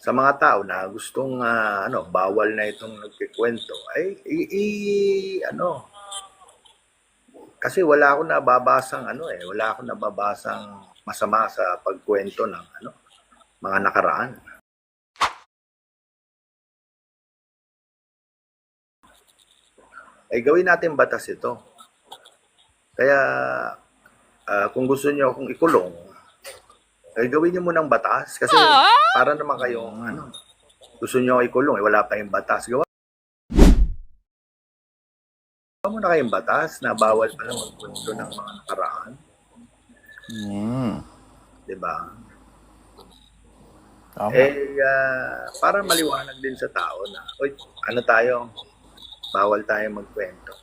sa mga tao na gustong ah, ano, bawal na itong nagkikwento ay i, i- ano kasi wala akong nababasang ano eh, wala akong nababasang masama sa pagkwento ng ano, mga nakaraan. Ay gawin natin batas ito. Kaya ah, kung gusto niyo akong ikulong, ay gawin niyo munang batas kasi para naman kayong ano, gusto niyo ako ikulong, eh, wala pa yung batas. Gawa mo na kayong batas na bawal pala magkwento ng mga nakaraan, Mm. di ba? Tama. Eh, ah, para maliwanag din sa tao na, oy, ano tayo, bawal tayo magkwento.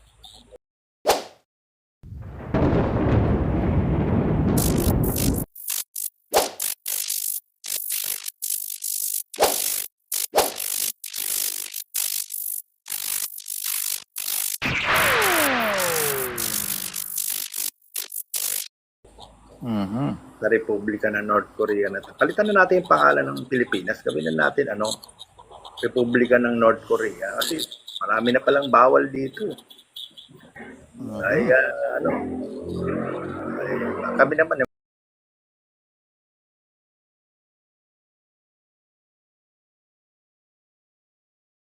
Mhm. sa Republika ng North Korea na. Palitan na natin yung pangalan ng Pilipinas. Gawin na natin, ano, Republika ng North Korea. Kasi marami na palang bawal dito. Ay, ah, ano, ay, kami naman,